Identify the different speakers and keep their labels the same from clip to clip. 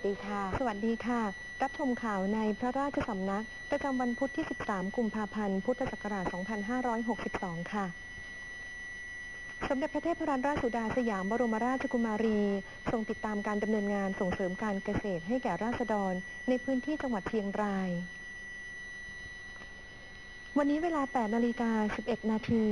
Speaker 1: วัสดีค่ะ
Speaker 2: สวัสดีค่ะ รับชมข่าวในพระราชสำนัก ประจำวันพุธที่ 13 กุมภาพันธ์ พุทธศักราช 2562 ค่ะ สมเด็จพระเทพรัตนราชสุดาสยามบรมราชกุมารี ทรงติดตามการดำเนินงานส่งเสริมการเกษตรให้แก่ราษฎร ในพื้นที่จังหวัดเชียงราย วันนี้เวลา 8 นาฬิกา 11 นาที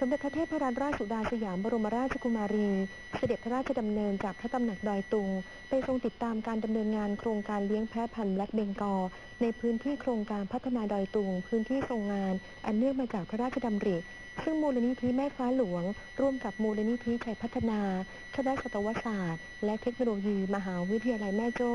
Speaker 2: สมเด็จพระเทพรัตนราชสุดาสยามบรมราชกุมารี เสด็จพระราชดำเนินจากพระตำหนักดอยตุง ไปทรงติดตามการดำเนินงานโครงการเลี้ยงแพะพันธุ์แบล็กเบงกอลในพื้นที่โครงการพัฒนาดอยตุง พื้นที่ทรงงาน อันเนื่องมาจากพระราชดำริ ซึ่งมูลนิธิแม่ฟ้าหลวง ร่วมกับมูลนิธิชัยพัฒนาคณะสัตวศาสตร์ และเทคโนโลยี มหาวิทยาลัยแม่โจ้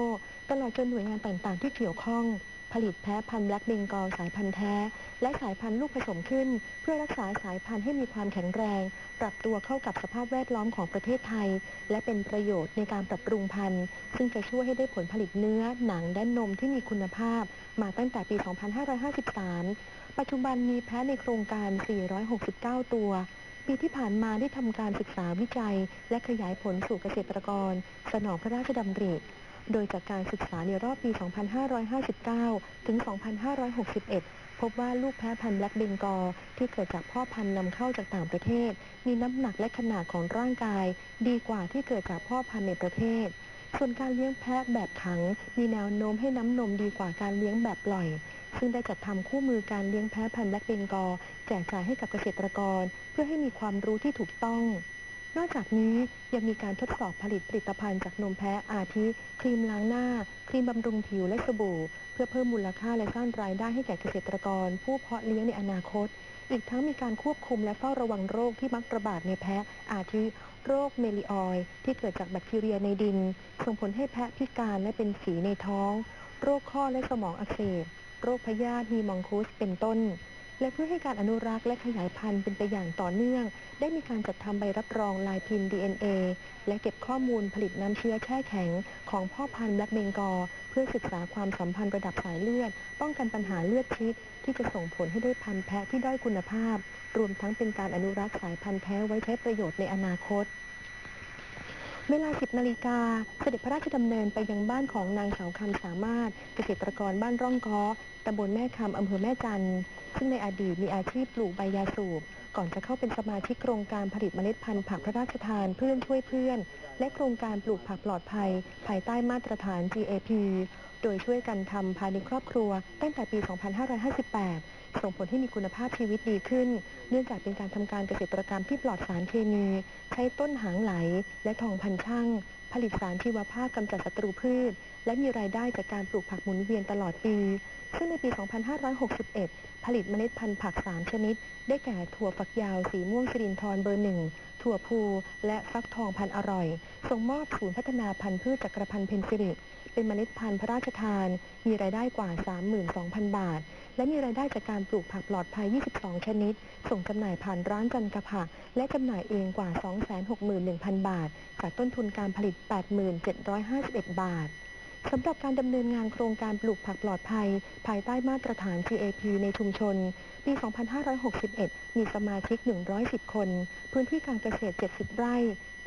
Speaker 2: ตลอดจนหน่วยงานต่างๆ ที่เกี่ยวข้อง ผลิตแพะพันธุ์แบล็กเบงกอลสายพันธุ์แท้ และสายพันธุ์ลูกผสมขึ้น เพื่อรักษาสายพันธุ์ให้มีความแข็งแรง ปรับตัวเข้ากับสภาพแวดล้อมของประเทศไทย และเป็นประโยชน์ในการปรับปรุงพันธุ์ ซึ่งจะช่วยให้ได้ผลผลิตเนื้อ หนังและนมที่มีคุณภาพ มาตั้งแต่ปี 2553 ปัจจุบันมีแพะในโครงการ 469 ตัวปีที่ผ่านมาได้ทำการศึกษาวิจัย และขยายผลสู่เกษตรกร สนองพระราชดำริ โดยจากการศึกษาในรอบปี 2559 ถึง 2561 พบว่าลูกแพะพันธุ์แบล็กเบงกอลที่เกิดจากพ่อพันธุ์นำเข้าจากต่างประเทศ มีน้ำหนักและขนาดของร่างกาย ดีกว่าที่เกิดจากพ่อพันธุ์ในประเทศ ส่วนการเลี้ยงแพะแบบขัง มีแนวโน้มให้น้ำนมดีกว่าการเลี้ยงแบบปล่อยซึ่งได้จัดทำคู่มือการเลี้ยงแพะพันธุ์แบล็กเบงกอแจกจ่ายให้กับเกษตรกร เพื่อให้มีความรู้ที่ถูกต้อง นอกจากนี้ยังมีการทดสอบผลิตผลิตภัณฑ์จากนมแพะอาทิ ครีมล้างหน้า ครีมบำรุงผิวและสบู่ เพื่อเพิ่มมูลค่าและสร้างรายได้ให้แก่เกษตรกร ผู้เพาะเลี้ยงในอนาคต อีกทั้งมีการควบคุมและเฝ้าระวังโรคที่มักระบาดในแพะอาทิ โรคเมลิออยที่เกิดจากแบคทีเรียในดิน ส่งผลให้แพะพิการและเป็นฝีในท้อง โรคข้อและสมองอักเสบโรคพยาธิฮีมองคุสเป็นต้น และเพื่อให้การอนุรักษ์และขยายพันธุ์เป็นไปอย่างต่อเนื่อง ได้มีการจัดทำใบรับรองลายพิมพ์ DNA และเก็บข้อมูลผลิตน้ำเชื้อแช่แข็ง ของพ่อพันธุ์แบล็กเบงกอเพื่อศึกษาความสัมพันธ์ระดับสายเลือด ป้องกันปัญหาเลือดชิด ที่จะส่งผลให้ได้พันธุ์แพะที่ด้อยคุณภาพ รวมทั้งเป็นการอนุรักษ์สายพันธุ์แท้ไว้ใช้ประโยชน์ในอนาคต เวลา 10 นาฬิกา เสด็จพระราชดำเนินไปยังบ้านของนางสาวคำสามารถ เกษตรกรบ้านร่องก้อตำบลแม่คำอำเภอแม่จันซึ่งในอดีตมีอาชีพปลูกใบยาสูบ ก่อนจะเข้าเป็นสมาชิกโครงการผลิตเมล็ดพันธุ์ผักพระราชทานเพื่อนช่วยเพื่อน และโครงการปลูกผักปลอดภัย ภายใต้มาตรฐาน GAP โดยช่วยกันทำภายในครอบครัวตั้งแต่ปี 2558 ส่งผลให้มีคุณภาพชีวิตดีขึ้น เนื่องจากเป็นการทำการเกษตรกรรมที่ปลอดสารเคมี ใช้ต้นหางไหล และทองพันช่าง ผลิตสารชีวภาพกำจัดศัตรูพืช และมีรายได้จากการปลูกผักหมุนเวียนตลอดปี ซึ่งในปี 2561 ผลิตเมล็ดพันธุ์ผัก 3 ชนิด ได้แก่ถั่วฝักยาวสีม่วงสิรินทรเบอร์หนึ่งถั่วพูและฟักทองพันอร่อย ส่งมอบศูนย์พัฒนาพันธุ์พืชจักรพันธ์เพนซิริเป็นเมล็ดพันธุ์พระราชทาน มีรายได้กว่า 32,000 บาท และมีรายได้จากการปลูกผักปลอดภัย 22 ชนิด ส่งจำหน่ายผ่านร้านจันกะผักและจำหน่ายเองกว่า 261,000 บาท จากต้นทุนการผลิต 8751 บาทสำหรับการดำเนินงานโครงการปลูกผักปลอดภัย ภายใต้มาตรฐาน GAP ในชุมชน ปี 2561 มีสมาชิก 110 คน พื้นที่การเกษตร 70 ไร่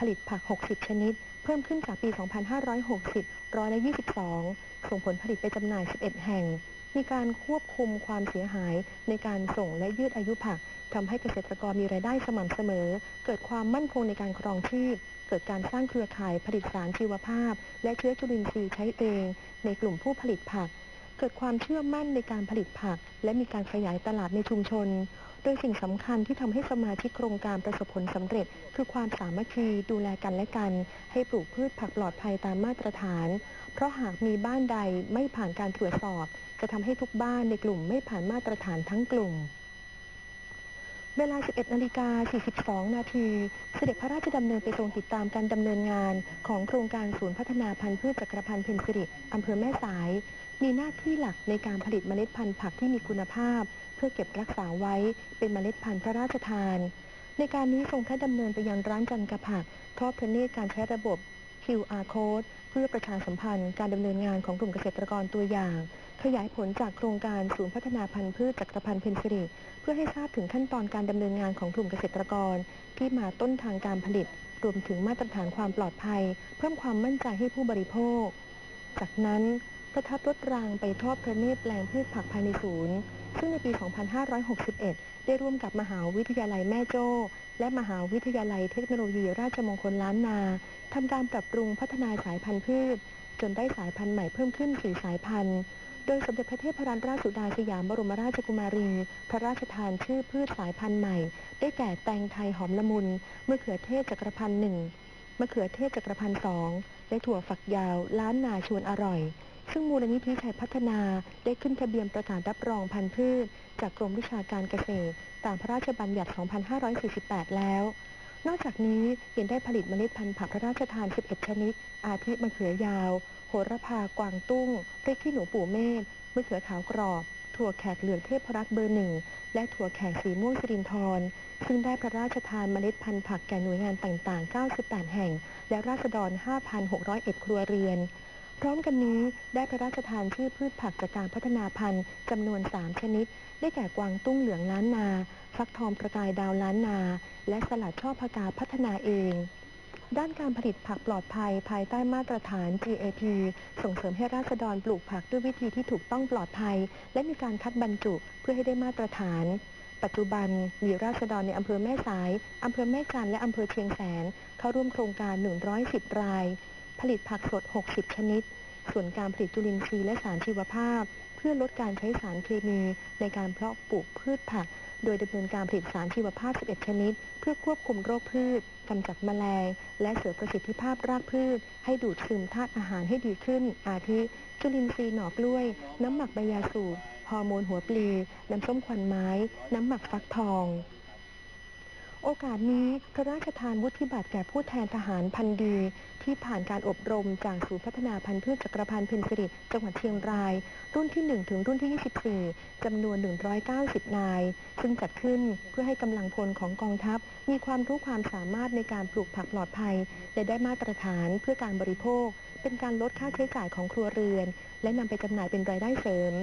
Speaker 2: ผลิตผัก 60 ชนิด เพิ่มขึ้นจากปี 2560 ร้อยละ 22 ส่งผลผลิตไปจำหน่าย 11 แห่ง มีการควบคุมความเสียหาย ในการส่งและยืดอายุผักทำให้เกษตรกรมีรายได้สม่ำเสมอ เกิดความมั่นคงในการครองชีพ เกิดการสร้างเครือข่ายผลิตสารชีวภาพ และเชื้อจุลินทรีย์ใช้เอง ในกลุ่มผู้ผลิตผัก เกิดความเชื่อมั่นในการผลิตผัก และมีการขยายตลาดในชุมชน โดยสิ่งสำคัญที่ทำให้สมาชิกโครงการประสบผลสำเร็จ คือความสามัคคีดูแลกันและกัน ให้ปลูกพืชผักปลอดภัยตามมาตรฐาน เพราะหากมีบ้านใดไม่ผ่านการตรวจสอบ จะทำให้ทุกบ้านในกลุ่มไม่ผ่านมาตรฐานทั้งกลุ่ม เวลา 11นาฬิกา42 นาที เสด็จพระราชดำเนินไปทรงติดตามการดำเนินงานของโครงการศูนย์พัฒนาพันธุ์พืชจักรพันธุ์เพนซิริอำเภอแม่สาย มีหน้าที่หลักในการผลิตเมล็ดพันธุ์ผักที่มีคุณภาพ เพื่อเก็บรักษาไว้เป็นเมล็ดพันธุ์พระราชทาน ในการนี้ทรงพระดำเนินไปยังร้านจันกะผักทอดพระเนตรการใช้ระบบ QR code เพื่อประชาสัมพันธ์การดำเนินงานของกลุ่มเกษตรกรตัวอย่าง ขยายผลจากโครงการศูนย์พัฒนาพันธุ์พืชจักรพันธ์เพนซิริเพื่อให้ทราบถึงขั้นตอนการดำเนินงานของกลุ่มเกษตรกร ที่มาต้นทางการผลิต รวมถึงมาตรฐานความปลอดภัย เพิ่มความมั่นใจให้ผู้บริโภค จากนั้นประทับรถรางไปทอดพระเนตรแปลงพืชผักภายในศูนย์ ซึ่งในปี 2561 ได้ร่วมกับมหาวิทยาลัยแม่โจ้ และมหาวิทยาลัยเทคโนโลยีราชมงคลล้านนาทำการปรับปรุงพัฒนาสายพันธุ์พืช จนได้สายพันธุ์ใหม่เพิ่มขึ้น4สายพันธุ์ โดยสมเด็จพระเทพรัตนราชสุดาสยามบรมราชกุมารี พระราชทานชื่อพืชสายพันธุ์ใหม่ ได้แก่แตงไทยหอมละมุนมะเขือเทศจักรพันธ์หนึ่งมะเขือเทศจักรพันธ์สองและถั่วฝักยาวล้านนาชวนอร่อย ซึ่งมูลนิธิชัยพัฒนาได้ขึ้นทะเบียนประกาศรับรองพันธุ์พืช จากกรมวิชาการเกษตร ตามพระราชบัญญัติ 2548 แล้ว นอกจากนี้ยังได้ผลิตเมล็ดพันธุ์ผักพระราชทาน 11 ชนิด อาทิมะเขือยาว โหระพากวางตุ้งพริกขี้หนูปู่เมธมะเขือขาวกรอบ ถั่วแขกเหลืองเทพรัตน์เบอร์หนึ่ง และถั่วแขกสีม่วงสิรินทรซึ่งได้พระราชทานเมล็ดพันธุ์ผักแก่หน่วยงานต่าง ๆ 98 แห่ง และราษฎร 5,601 ครัวเรือน พร้อมกันนี้ได้พระราชทานชื่อพืชผักจากการพัฒนาพันธุ์จำนวน 3 ชนิด ได้แก่กวางตุ้งเหลืองล้านนา ฟักทองประกายดาวล้านนา และสลัดช่อพกาพัฒนาเองด้านการผลิตผักปลอดภัยภายใต้มาตรฐาน GAP ส่งเสริมให้ราษฎรปลูกผักด้วยวิธีที่ถูกต้องปลอดภัย และมีการคัดบรรจุเพื่อให้ได้มาตรฐาน ปัจจุบันมีราษฎรในอำเภอแม่สาย อำเภอแม่จันและอำเภอเชียงแสน เข้าร่วมโครงการ 110 ราย ผลิตผักสด 60 ชนิด ส่วนการผลิตจุลินทรีย์และสารชีวภาพ เพื่อลดการใช้สารเคมีในการเพาะปลูกพืชผัก โดยดำเนินการผลิตสารชีวภาพ 11 ชนิด เพื่อควบคุมโรคพืชกำจัดแมลง และเสริมประสิทธิภาพรากพืช ให้ดูดซึมธาตุอาหารให้ดีขึ้น อาทิจุลินทรีย์หน่อกล้วย น้ำหมักใบยาสูบฮอร์โมนหัวปลี น้ำส้มควันไม้ น้ำหมักฟักทอง โอกาสนี้พระราชทานวุฒิบัตรแก่ผู้แทนทหารพันธุ์ดี ที่ผ่านการอบรมจากศูนย์พัฒนาพันธุ์พืชจักรพันธ์เพนสิริจังหวัดเชียงราย รุ่นที่ 1 ถึงรุ่นที่ 24 จำนวน 190 นาย ซึ่งจัดขึ้นเพื่อให้กำลังพลของกองทัพ มีความรู้ความสามารถในการปลูกผักปลอดภัย และได้มาตรฐานเพื่อการบริโภค เป็นการลดค่าใช้จ่ายของครัวเรือน และนำไปจำหน่ายเป็นรายได้เสริม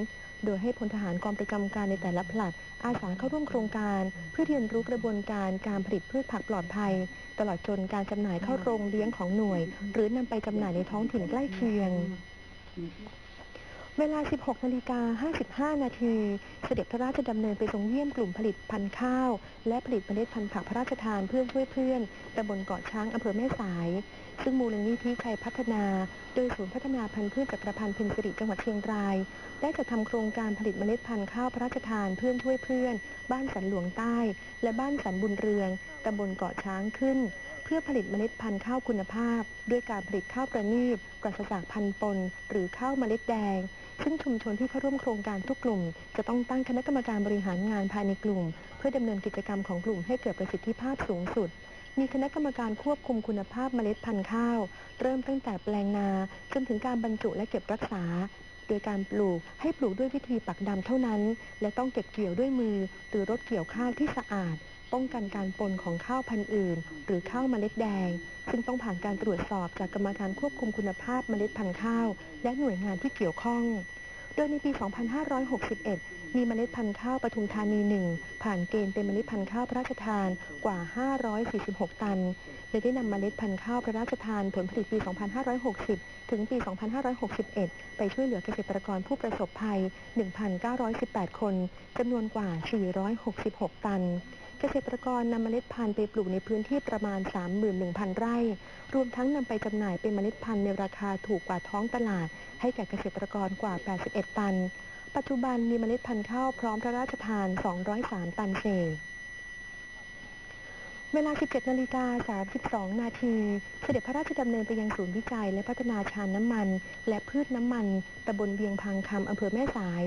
Speaker 2: โดยให้พลทหารกองประจำการในแต่ละผลัด อาสาเข้าร่วมโครงการ เพื่อเรียนรู้กระบวนการการผลิตพืชผักปลอดภัย ตลอดจนการจำหน่ายเข้าโรงเลี้ยงของหน่วย หรือนำไปจำหน่ายในท้องถิ่นใกล้เคียง เวลา 16นาฬิกา55 นาที เสด็จพระราชดำเนินไปทรงเยี่ยมกลุ่มผลิตพันธุ์ข้าว และผลิตเมล็ดพันธุ์ผักพระราชทานเพื่อนช่วยเพื่อนตำบลเกาะช้างอำเภอแม่สาย ซึ่งมูลนิธิชัยพัฒนา โดยศูนย์พัฒนาพันธุ์พืชจักรพันธ์เพนสิริจังหวัดเชียงราย ได้จัดทำโครงการผลิตเมล็ดพันธุ์ข้าวพระราชทานเพื่อนช่วยเพื่อน บ้านสันหลวงใต้ และบ้านสันบุญเรืองตำบลเกาะช้างขึ้น เพื่อผลิตเมล็ดพันธุ์ข้าวคุณภาพ ด้วยการผลิตข้าวประณีตปราศจากพันธุ์ปนหรือข้าวเมล็ดแดง ซึ่งชุมชนที่เข้าร่วมโครงการทุกกลุ่ม จะต้องตั้งคณะกรรมการบริหารงานภายในกลุ่ม เพื่อดำเนินกิจกรรมของกลุ่มให้เกิดประสิทธิภาพสูงสุด มีคณะกรรมการควบคุมคุณภาพเมล็ดพันธุ์ข้าว เริ่มตั้งแต่แปลงนา จนถึงการบรรจุและเก็บรักษา โดยการปลูกให้ปลูกด้วยวิธีปักดำเท่านั้น และต้องเก็บเกี่ยวด้วยมือ หรือรถเกี่ยวข้าวที่สะอาด ป้องกันการปนของข้าวพันธุ์อื่น หรือข้าวเมล็ดแดง ซึ่งต้องผ่านการตรวจสอบจากกรรมการควบคุมคุณภาพเมล็ดพันธุ์ข้าว และหน่วยงานที่เกี่ยวข้อง โดยในปี 2561 มีเมล็ดพันธุ์ข้าวปทุมธานีหนึ่งผ่านเกณฑ์เป็นเมล็ดพันธุ์ข้าวพระราชทานกว่า 546 ตันและได้นำเมล็ดพันธุ์ข้าวพระราชทานผลผลิตปี 2560 ถึงปี 2561 ไปช่วยเหลือเกษตรกรผู้ประสบภัย 1,918 คนจำนวนกว่า 466 ตัน เกษตรกรนำเมล็ดพันธุ์ไปปลูกในพื้นที่ประมาณ 31,000 ไร่ รวมทั้งนำไปจำหน่ายเป็นเมล็ดพันธุ์ในราคาถูกกว่าท้องตลาด ให้แก่เกษตรกรกว่า 81 ตัน ปัจจุบันมีเมล็ดพันธุ์ข้าวพร้อมพระราชทาน 203 ตันเศษ เวลา 17นาฬิกา32 นาที เสด็จพระราชดำเนินไปยังศูนย์วิจัย และพัฒนาชานน้ำมัน และพืชน้ำมัน ตำบลเวียงพังคำอำเภอแม่สาย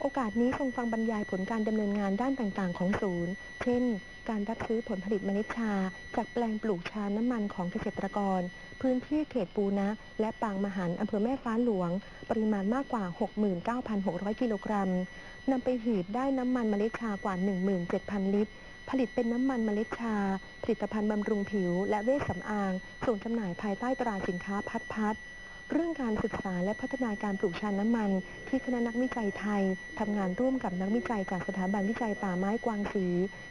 Speaker 2: โอกาสนี้ทรงฟังบรรยายผลการดำเนินงานด้านต่างๆ ของศูนย์ เช่น การรับซื้อผลผลิตเมล็ดชา จากแปลงปลูกชาน้ำมันของเกษตรกร พื้นที่เขตปูนะ และปางมหันอำเภอแม่ฟ้าหลวง ปริมาณมากกว่า 69,600 กิโลกรัมนำไปหีบได้น้ำมันเมล็ดชากว่า 17,000 ลิตร ผลิตเป็นน้ำมันเมล็ดชา ผลิตภัณฑ์บำรุงผิว และเวชสำอาง ส่งจำหน่ายภายใต้ตราสินค้าพัดพัดเรื่องการศึกษาและพัฒนาการปลูกชาน้ำมัน ที่คณะนักวิจัยไทยทำงานร่วมกับนักวิจัยจากสถาบันวิจัยป่าไม้กวางสี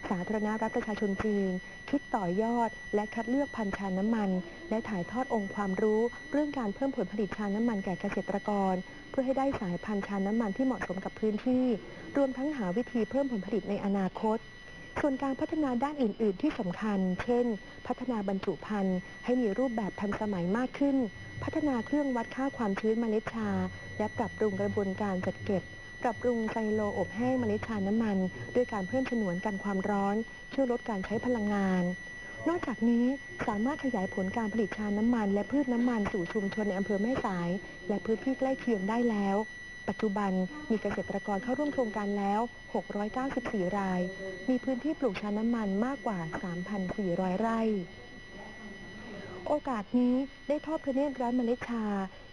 Speaker 2: สาธารณรัฐประชาชนจีน คิดต่อยอด และคัดเลือกพันธุ์ชาน้ำมัน และถ่ายทอดองค์ความรู้ เรื่องการเพิ่มผลผลิตชาน้ำมันแก่เกษตรกร เพื่อให้ได้สายพันธุ์ชาน้ำมันที่เหมาะสมกับพื้นที่ รวมทั้งหาวิธีเพิ่มผลผลิตในอนาคต ส่วนการพัฒนาด้านอื่น ๆ ที่สำคัญ เช่น พัฒนาบรรจุภัณฑ์ให้มีรูปแบบทันสมัยมากขึ้น พัฒนาเครื่องวัดค่าความชื้นเมล็ดชา และปรับปรุงกระบวนการจัดเก็บ ปรับปรุงไซโลอบแห้งเมล็ดชาน้ำมัน ด้วยการเพิ่มฉนวนกันความร้อน ช่วยลดการใช้พลังงาน นอกจากนี้สามารถขยายผลการผลิตชาน้ำมัน และพืชน้ำมันสู่ชุมชนในอำเภอแม่สาย และพื้นที่ใกล้เคียงได้แล้ว ปัจจุบันมีเกษตรกรเข้าร่วมโครงการแล้ว 694 ราย มีพื้นที่ปลูกชาน้ำมันมากกว่า 3,400 ไร่ โอกาสนี้ได้ทอดพระเนตรร้านเมล็ดชา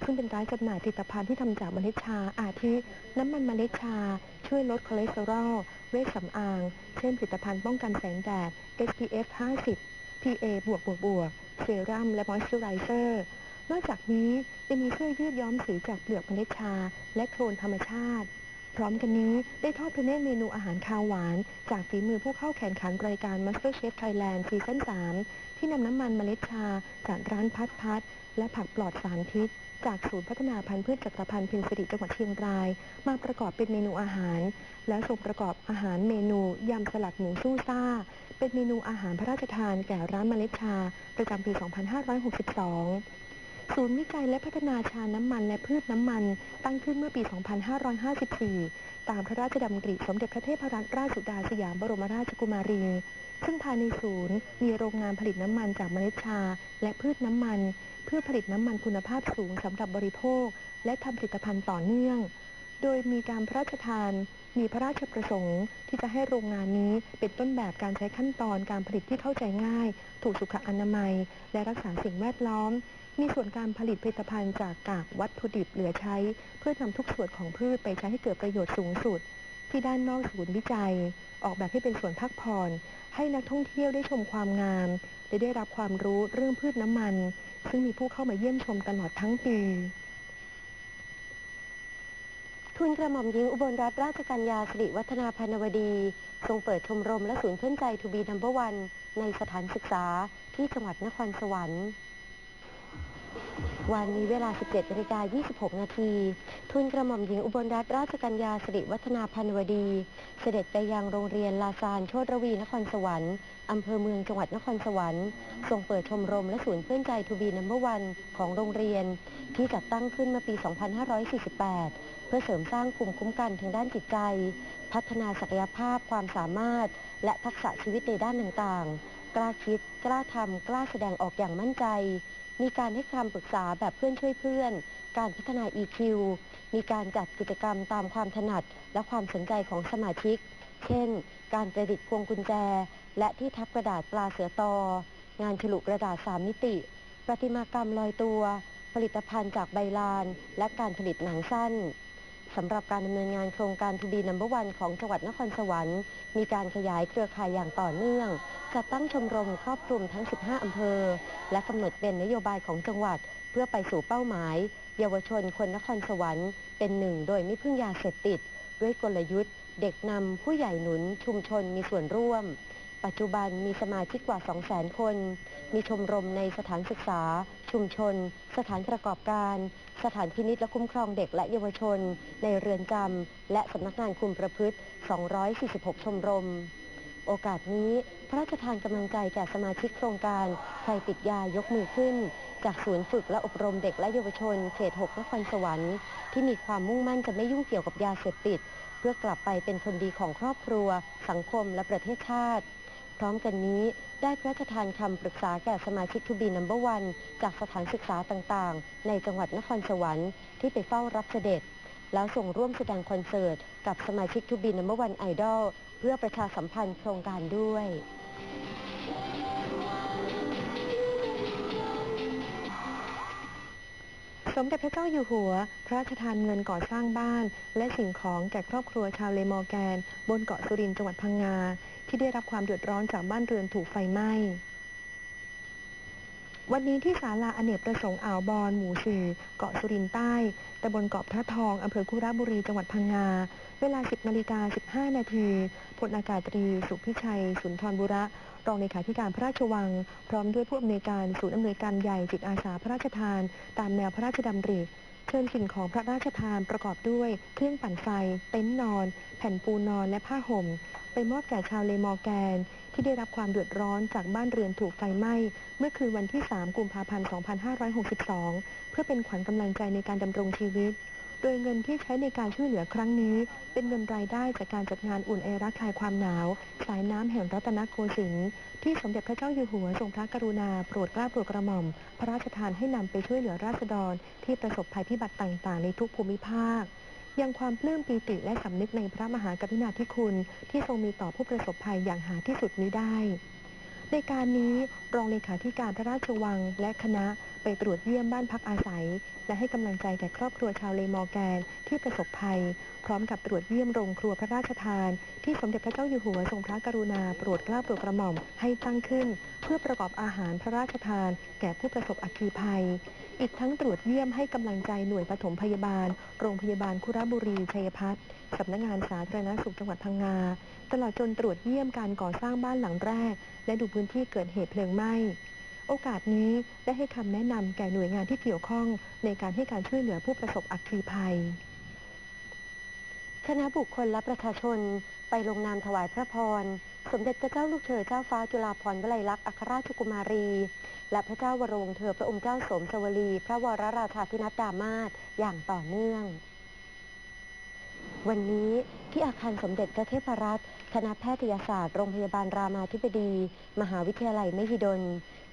Speaker 2: ซึ่งเป็นร้านจำหน่ายผลิตภัณฑ์ที่ทำจากเมล็ดชา อาทิ น้ำมันเมล็ดชา ช่วยลดคอเลสเตอรอล เวชสำอาง เช่นผลิตภัณฑ์ป้องกันแสงแดด SPF 50 PA บวกบวกบวกเซรั่มและมอยส์เจอไรเซอร์ นอกจากนี้ยังมีเสื้อยืดย้อมสีจากเปลือกเมล็ดชา และโคลนธรรมชาติ พร้อมกันนี้ได้ทอดพระเนตรเมนูอาหารคาวหวาน จากฝีมือผู้เข้าแข่งขันรายการ MasterChef Thailand ซีซั่น3ที่นำน้ำมันเมล็ดชา จากร้านพัดพัด และผักปลอดสารพิษ จากศูนย์พัฒนาพันธุ์พืชจักรพันธ์เพ็ญสิริจังหวัดเชียงราย มาประกอบเป็นเมนูอาหาร แล้วส่งประกอบอาหารเมนูยำสลัดหมูสู้ซ่า เป็นเมนูอาหารพระราชทานแก่ร้านเมล็ดชา ประจำปี 2562 ศูนย์วิจัยและพัฒนาชาน้ำมันและพืชน้ำมัน ตั้งขึ้นเมื่อปี 2554 ตามพระราชดำริสมเด็จพระเทพรัตนราชสุดาสยามบรมราชกุมารี ซึ่งภายในศูนย์มีโรงงานผลิตน้ำมันจากเมล็ดชา และพืชน้ำมัน เพื่อผลิตน้ำมันคุณภาพสูงสำหรับบริโภค และทำผลิตภัณฑ์ต่อเนื่อง โดยมีการพระราชทาน มีพระราชประสงค์ ที่จะให้โรงงานนี้เป็นต้นแบบการใช้ขั้นตอนการผลิตที่เข้าใจง่าย ถูกสุขอนามัย และรักษาสิ่งแวดล้อม มีส่วนการผลิตผลิตภัณฑ์จากกากวัตถุดิบเหลือใช้ เพื่อนำทุกส่วนของพืชไปใช้ให้เกิดประโยชน์สูงสุด ที่ด้านนอกศูนย์วิจัย ออกแบบให้เป็นส่วนพักผ่อน ให้นักท่องเที่ยวได้ชมความงาม และได้รับความรู้เรื่องพืชน้ำมัน ซึ่งมีผู้เข้ามาเยี่ยมชมตลอดทั้งปีทุนกระหม่อมหญิงอุบลรัตนราชกัญญาสิริวัฒนาพนวดี ทรงเปิดชมรมและศูนย์เพื่อนใจทูบีนัมเบอร์วันในสถานศึกษาที่จังหวัดนครสวรรค์ วันนี้เวลา 17นาฬิกา26 นาที ทุนกระหม่อมหญิงอุบลรัตนราชกัญญาสิริวัฒนาพันวดี เสด็จไปยังโรงเรียนลาซานโชตรวีนครสวรรค์อำเภอเมืองจังหวัดนครสวรรค์ทรงเปิดชมรมและศูนย์เพื่อนใจทูบีนัมเบอร์วันของโรงเรียน ที่จัดตั้งขึ้นเมื่อปี 2548 เพื่อเสริมสร้างภูมิคุ้มกันทางด้านจิตใจ พัฒนาศักยภาพความสามารถ และทักษะชีวิตในด้านต่างๆ กล้าคิด กล้าทำกล้าแสดงออกอย่างมั่นใจ มีการให้คำปรึกษาแบบเพื่อนช่วยเพื่อน การพัฒนา EQ มีการจัดกิจกรรมตามความถนัดและความสนใจของสมาชิก เช่น การประดิษฐ์พวงกุญแจ และที่ทับกระดาษปลาเสือตอ งานฉลุกระดาษสามมิติ ประติมากรรมลอยตัว ผลิตภัณฑ์จากใบลาน และการผลิตหนังสั้น สำหรับการดำเนินงานโครงการทูบีนัมเบอร์วันของจังหวัดนครสวรรค์ มีการขยายเครือข่ายอย่างต่อเนื่อง จัดตั้งชมรมครอบคลุมทั้ง 15 อำเภอ และกำหนดเป็นนโยบายของจังหวัด เพื่อไปสู่เป้าหมาย เยาวชนคนนครสวรรค์เป็นหนึ่งโดยไม่พึ่งยาเสพติด ด้วยกลยุทธ์ เด็กนำผู้ใหญ่หนุนชุมชนมีส่วนร่วม ปัจจุบันมีสมาชิกกว่า 200,000 คน มีชมรมในสถานศึกษา ชุมชน สถานประกอบการ สถานพินิจและคุ้มครองเด็กและเยาวชน ในเรือนจำ และสำนักงานคุมประพฤติ 246 ชมรม โอกาสนี้ พระราชทานกำลังใจแก่สมาชิกโครงการใครติดยายกมือขึ้น จากศูนย์ฝึกและอบรมเด็กและเยาวชน เขต 6 นครสวรรค์ ที่มีความมุ่งมั่นจะไม่ยุ่งเกี่ยวกับยาเสพติด เพื่อกลับไปเป็นคนดีของครอบครัว สังคมและประเทศชาติ พร้อมกันนี้ ได้พระราชทานคำปรึกษาแก่สมาชิกทูบีนัมเบอร์วันจากสถานศึกษาต่างๆ ในจังหวัดนครสวรรค์ที่ไปเฝ้ารับเสด็จ แล้วส่งร่วมแสดงคอนเสิร์ต กับสมาชิกทูบีนัมเบอร์วันไอดอลเพื่อประชาสัมพันธ์โครงการด้วยสมเด็จพระเจ้าอยู่หัว พระราชทานเงินก่อสร้างบ้าน และสิ่งของแก่ครอบครัวชาวเลมอร์แกน บนเกาะสุรินทร์จังหวัดพังงา ที่ได้รับความเดือดร้อนจากบ้านเรือนถูกไฟไหม้
Speaker 1: วันนี้ที่ศาลาอเนกประสงค์อ่าวบอนหมู่สี่เกาะสุรินใต้ตำบลเกาะพระทองอำเภอคุระบุรีจังหวัดพังงา เวลา 10นาฬิกา15 นาทีพลอากาศตรี สุพิชัย สุนทรบุระ รองเลขาธิการพระราชวัง พร้อมด้วยผู้อำนวยการศูนย์อำนวยการใหญ่จิตอาสาพระราชทาน ตามแนวพระราชดำริ เชิญสิ่งของพระราชทานประกอบด้วย เครื่องปั่นไฟ เต็นท์นอน แผ่นปูนอนและผ้าห่ม ไปมอบแก่ชาวเลมอแกน ที่ได้รับความเดือดร้อนจากบ้านเรือนถูกไฟไหม้ เมื่อคืนวันที่ 3 กุมภาพันธ์ 2562 เพื่อเป็นขวัญกำลังใจในการดำรงชีวิต โดยเงินที่ใช้ในการช่วยเหลือครั้งนี้ เป็นเงินรายได้จากการจัดงานอุ่นไอรักคลายความหนาว สายน้ำแห่งรัตนโกสินทร์ที่สมเด็จพระเจ้าอยู่หัวทรงพระกรุณาโปรดเกล้าโปรดกระหม่อม พระราชทานให้นำไปช่วยเหลือราษฎร ที่ประสบภัยพิบัติต่างๆ ในทุกภูมิภาคยังความปลื้มปีติและสำนึกในพระมหากรุณาธิคุณ ที่ทรงมีต่อผู้ประสบภัยอย่างหาที่สุดมิได้ ในการนี้รองเลขาธิการพระราชวัง และคณะไปตรวจเยี่ยมบ้านพักอาศัย และให้กำลังใจแก่ครอบครัวชาวเลมอแกนที่ประสบภัย พร้อมกับตรวจเยี่ยมโรงครัวพระราชทาน ที่สมเด็จพระเจ้าอยู่หัวทรงพระกรุณาโปรดเกล้าโปรดกระหม่อมให้ตั้งขึ้น เพื่อประกอบอาหารพระราชทาน แก่ผู้ประสบอัคคีภัย อีกทั้งตรวจเยี่ยมให้กำลังใจหน่วยปฐมพยาบาล โรงพยาบาลคุระบุรีชัยพัฒน์สำนักงานสาธารณสุขจังหวัดพังงาตลอดจนตรวจเยี่ยมการก่อสร้างบ้านหลังแรก และดูพื้นที่เกิดเหตุเพลิงไหม้ โอกาสนี้ได้ให้คำแนะนำแก่หน่วยงานที่เกี่ยวข้อง ในการให้การช่วยเหลือผู้ประสบอัคคีภัย คณะบุคคลและประชาชนไปลงนามถวายพระพร สมเด็จพระเจ้าลูกเธอเจ้าฟ้าจุฬาภรณ์วลัยลักษณ์อัครราชกุมารี และพระเจ้าวรวงเธอพระองค์เจ้าสมสวลี พระวรราชาธินัดดามาศอย่างต่อเนื่อง วันนี้ ที่อาคารสมเด็จพระเทพรัตน์คณะแพทยศาสตร์โรงพยาบาลรามาธิบดี มหาวิทยาลัยมหิดล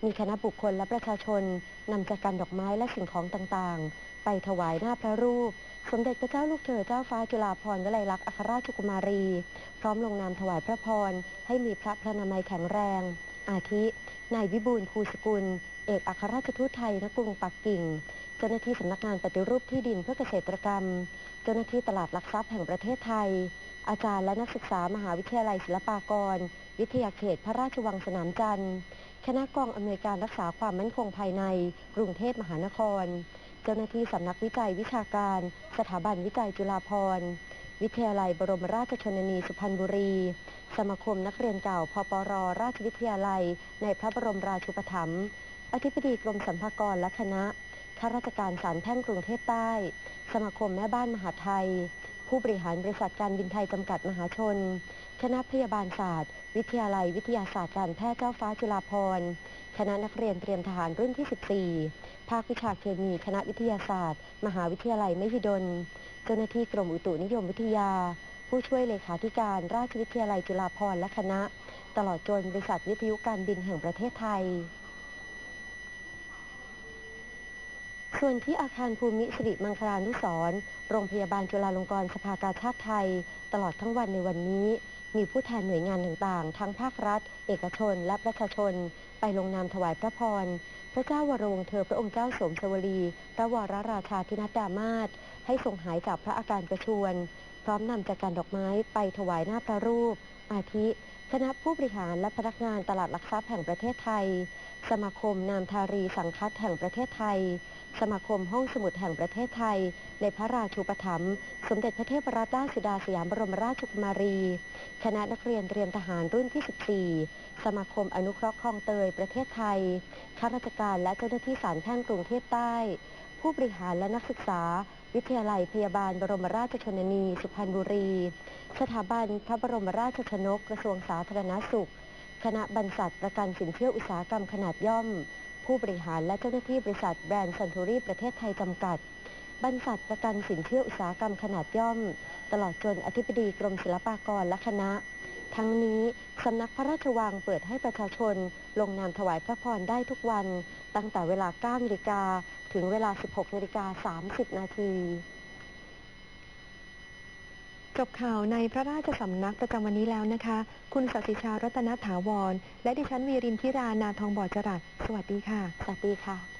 Speaker 1: มีคณะบุคคลและประชาชนนำจักรดอกไม้และสิ่งของต่างๆ ไปถวายหน้าพระรูป สมเด็จพระเจ้าลูกเธอเจ้าฟ้าจุฬาภรณ์วลัยลักษณ์อัครราชกุมารี พร้อมลงนามถวายพระพรให้มีพระพลานามัยแข็งแรง อาทิ นายวิบูลภูสกุล เอกอัครราชทูตไทยณกรุงปักกิ่ง เจ้าหน้าที่สำนักงานปฏิรูปที่ดินเพื่อเกษตรกรรม เจ้าหน้าที่ตลาดหลักทรัพย์แห่งประเทศไทย อาจารย์และนักศึกษามหาวิทยาลัยศิลปากร วิทยาเขตพระราชวังสนามจันทร์คณะกองอำนวยการรักษาความมั่นคงภายใน กรุงเทพมหานคร เจ้าหน้าที่สำนักวิจัยวิชาการ สถาบันวิจัยจุฬาภรณ์วิทยาลัยบรมราชชนนีสุพรรณบุรี สมาคมนักเรียนเก่าพปรราชวิทยาลัย ในพระบรมราชูปถัมภ์ อธิบดีกรมสรรพากรและคณะ ข้าราชการศาลแพ่งกรุงเทพใต้ สมาคมแม่บ้านมหาไทย ผู้บริหารบริษัทการบินไทยจำกัดมหาชน คณะพยาบาลศาสตร์ วิทยาลัย วิทยาศาสตร์การแพทย์เจ้าฟ้าจุฬาภรณ์คณะนักเรียนเตรียมทหารรุ่นที่ 14 ภาควิชาเคมี คณะวิทยาศาสตร์ มหาวิทยาลัยมหิดล เจ้าหน้าที่กรมอุตุนิยมวิทยา ผู้ช่วยเลขาธิการราชวิทยาลัยจุฬาภรณ์และคณะ ตลอดจนบริษัทวิทยุการบินแห่งประเทศไทย ส่วนที่อาคารภูมิสิริมังคลานุสรณ์โรงพยาบาลจุฬาลงกรณ์สภากาชาติไทย ตลอดทั้งวันในวันนี้ มีผู้แทนหน่วยงานต่างๆ ทั้งภาครัฐ เอกชน และประชาชน ไปลงนามถวายพระพร พระเจ้าวรวงศ์เธอพระองค์เจ้าสมสวลีพระวรราชาธินัดดามาศให้ทรงหายจากพระอาการประชวรพร้อมนำจักรดอกไม้ไปถวายหน้าพระรูป อาทิคณะผู้บริหารและพนักงานตลาดหลักทรัพย์แห่งประเทศไทย สมาคมนามทารีสังคัตแห่งประเทศไทย สมาคมห้องสมุดแห่งประเทศไทย ในพระราชูปถัมภ์สมเด็จพระเทพรัตนราชสุดาสยามบรมราชกุมารี คณะนักเรียนเตรียมทหารรุ่นที่ 14 สมาคมอนุเคราะห์คลองเตยประเทศไทย ข้าราชการและเจ้าหน้าที่ศาลแพ่งกรุงเทพใต้ ผู้บริหารและนักศึกษา วิทยาลัยพยาบาลบรมราชชนนี สุพรรณบุรี สถาบันพระบรมราชชนกกระทรวงสาธารณสุข คณะบรรษัทประกันสินเชื่ออุตสาหกรรมขนาดย่อม ผู้บริหารและเจ้าหน้าที่บริษัทแบรนด์ซันทูรี่ประเทศไทยจำกัด บรรษัทประกันสินเชื่ออุตสาหกรรมขนาดย่อม ตลอดจนอธิบดีกรมศิลปากรและคณะ ทั้งนี้สำนักพระราชวังเปิดให้ประชาชน ลงนามถวายพระพรได้ทุกวัน ตั้งแต่เวลา9นาฬิกาถึงเวลา 16นาฬิกา30นาที จบข่าวในพระราชสำนักประจำวันนี้แล้วนะคะ คุณสัสิชารัตนถาวร และดิฉันวีรินทิรานาทองบอดจรัสสวัสดีค่ะ
Speaker 3: สวัสดีค่ะ